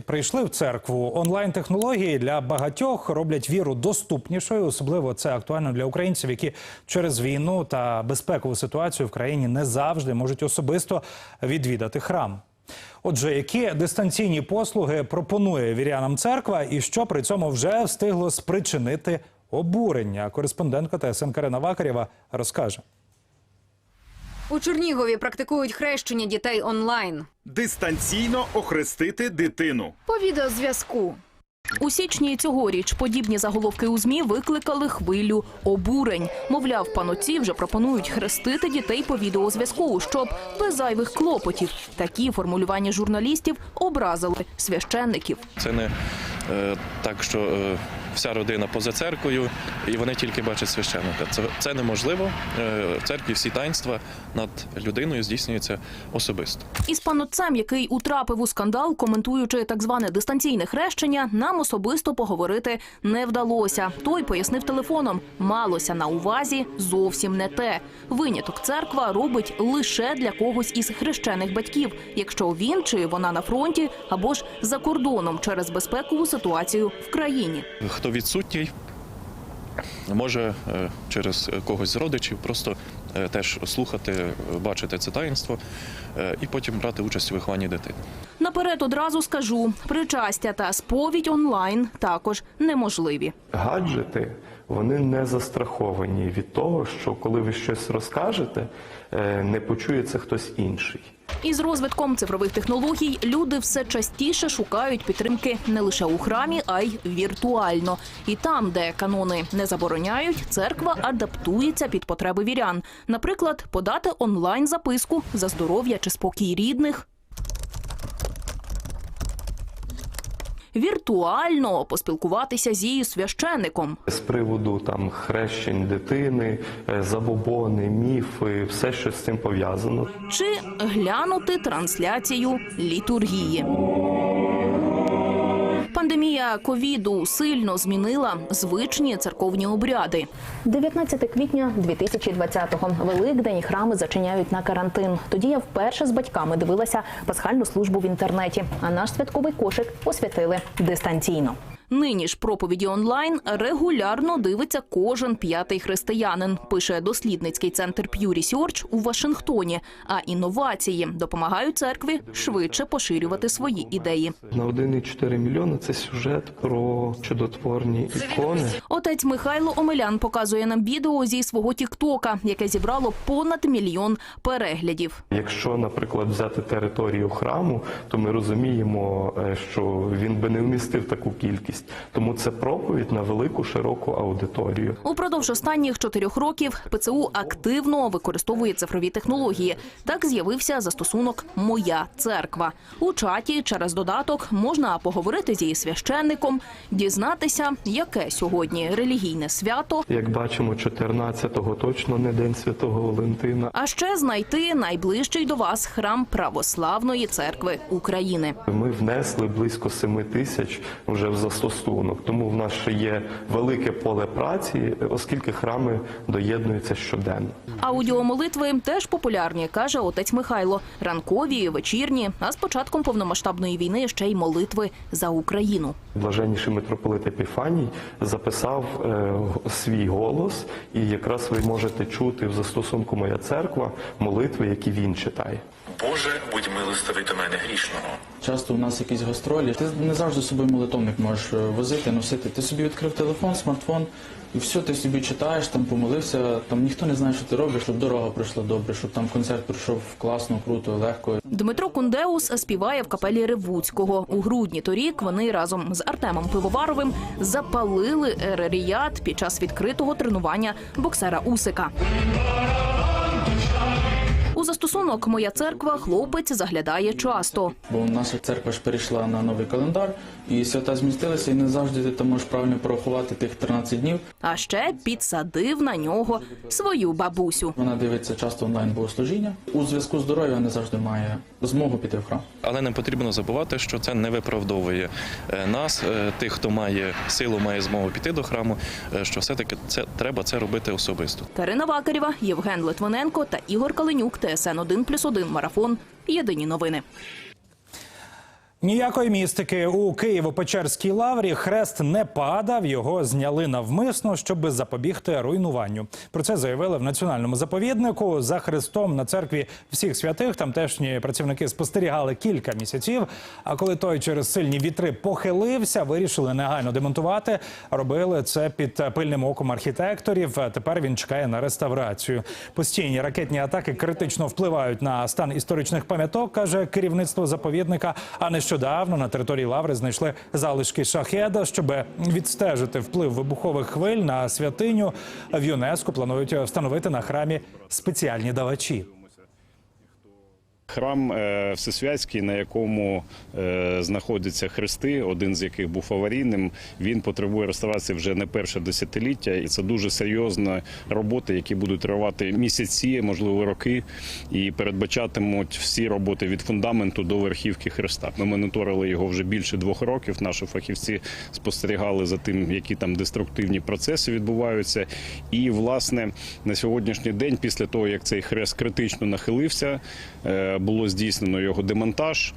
Прийшли в церкву. Онлайн-технології для багатьох роблять віру доступнішою. Особливо це актуально для українців, які через війну та безпекову ситуацію в країні не завжди можуть особисто відвідати храм. Отже, які дистанційні послуги пропонує вірянам церква, і що при цьому вже встигло спричинити обурення? Кореспондентка ТСН Карина Вакарєва розкаже. У Чернігові практикують хрещення дітей онлайн. дистанційно охрестити дитину. По відеозв'язку. У січні цьогоріч подібні заголовки у змі викликали хвилю обурень. Мовляв, панотці вже пропонують хрестити дітей по відеозв'язку, щоб без зайвих клопотів. Такі формулювання журналістів образили священників. Це не е, так, що е, вся родина поза церквою, і вони тільки бачать священника. Це, це неможливо. Е, в церкві всі таїнства над людиною здійснюються особисто. Із панотцем, який утрапив у скандал, коментуючи так зване дистанційне хрещення, нам особисто поговорити не вдалося. Той пояснив телефоном, малося на увазі зовсім не те. Виняток церква робить лише для когось із хрещених батьків, якщо він чи вона на фронті або ж за кордоном через безпекову ситуацію в країні. Хто відсутній, може е, через когось з родичів просто теж слухати, е, бачити це таїнство е, і потім брати участь у вихованні дитини. Наперед одразу скажу: причастя та сповідь онлайн також неможливі. гаджети вони не застраховані від того, що коли ви щось розкажете, е, не почує це хтось інший. Із розвитком цифрових технологій люди все частіше шукають підтримки не лише у храмі, а й віртуально. І там, де канони не забороняють, церква адаптується під потреби вірян. Наприклад, подати онлайн записку за здоров'я чи спокій рідних. Віртуально поспілкуватися з її священником. З приводу там хрещень дитини, е, забобони, міфи, все, що з цим пов'язано. чи глянути трансляцію літургії. Пандемія ковіду сильно змінила звичні церковні обряди. 19 квітня 2020-го. Великдень храми зачиняють на карантин. Тоді я вперше з батьками дивилася пасхальну службу в інтернеті, а наш святковий кошик освятили дистанційно. Нині ж проповіді онлайн регулярно дивиться кожен п'ятий християнин. Пише дослідницький центр Pew Research у Вашингтоні. А інновації допомагають церкві швидше поширювати свої ідеї. На 1,4 мільйона це сюжет про чудотворні ікони. Отець Михайло Омелян показує нам відео зі свого Тіктока, яке зібрало понад мільйон переглядів. Якщо, наприклад, взяти територію храму, то ми розуміємо, е, що він би не вмістив таку кількість. Тому це проповідь на велику широку аудиторію. Упродовж останніх чотирьох років ПЦУ активно використовує цифрові технології. Так з'явився застосунок Моя церква. У чаті через додаток можна поговорити з її священником, дізнатися, яке сьогодні релігійне свято, Як бачимо, 14-го точно не день святого Валентина. а ще знайти найближчий до вас храм Православної церкви України. Ми внесли близько 7 тисяч вже в застосунок. Тому в нас ще є велике поле праці, оскільки храми доєднуються щоденно. Аудіомолитви теж популярні, каже отець Михайло. Ранкові, вечірні, а з початком повномасштабної війни ще й молитви за Україну. Блаженніший митрополит Епіфаній записав е, свій голос, і якраз ви можете чути в застосунку Моя церква молитви, які він читає. Боже, будь милостивий до мене грішного. Часто у нас якісь гастролі. Ти не завжди з собою молитовник можеш е, возити, носити. Ти собі відкрив телефон, смартфон, і все, ти собі читаєш, там помолився. Там ніхто не знає, що ти робиш, щоб дорога пройшла добре, щоб там концерт пройшов класно, круто, легко. Дмитро Кундеус співає в капелі Ревуцького. У грудні торік вони разом з Артемом Пивоваровим запалили ереріят під час відкритого тренування боксера Усика. У застосунок Моя церква хлопець заглядає часто. Бо нас церква ж перейшла на новий календар, і свята змістилися, і не завжди ти можеш правильно порахувати тих 13 днів. А ще підсадив на нього свою бабусю. Вона дивиться часто онлайн богослужіння. У зв'язку з дорогою не завжди має змогу піти в храм. Але не потрібно забувати, що це не виправдовує е, нас, е, тих, хто має силу, має змогу піти до храму. е, Що все таки це треба це робити особисто. Карина Вакарєва, Євген Литвиненко та Ігор Каленюк. ТСН 1+,1 Марафон. Єдині новини. Ніякої містики у Києво-Печерській лаврі хрест не падав. Його зняли навмисно, щоб запобігти руйнуванню. Про це заявили в національному заповіднику. За хрестом на церкві всіх святих тамтешні працівники спостерігали кілька місяців. А коли той через сильні вітри похилився, вирішили негайно демонтувати. Робили це під пильним оком архітекторів. Тепер він чекає на реставрацію. Постійні ракетні атаки критично впливають на стан історичних пам'яток, каже керівництво заповідника. А нещодавно на території лаври знайшли залишки шахеда, щоб відстежити вплив вибухових хвиль на святиню. В ЮНЕСКО планують встановити на храмі спеціальні давачі. Храм е, Всесвятський, на якому е, знаходяться хрести, один з яких був аварійним, він потребує реставрації вже не перше десятиліття, і це дуже серйозна роботи, які будуть тривати місяці, можливо, роки, і передбачатимуть всі роботи від фундаменту до верхівки хреста. Ми моніторили його вже більше двох років. Наші фахівці спостерігали за тим, які там деструктивні процеси відбуваються. І власне на сьогоднішній день, після того як цей хрест критично нахилився, е, було здійснено його демонтаж.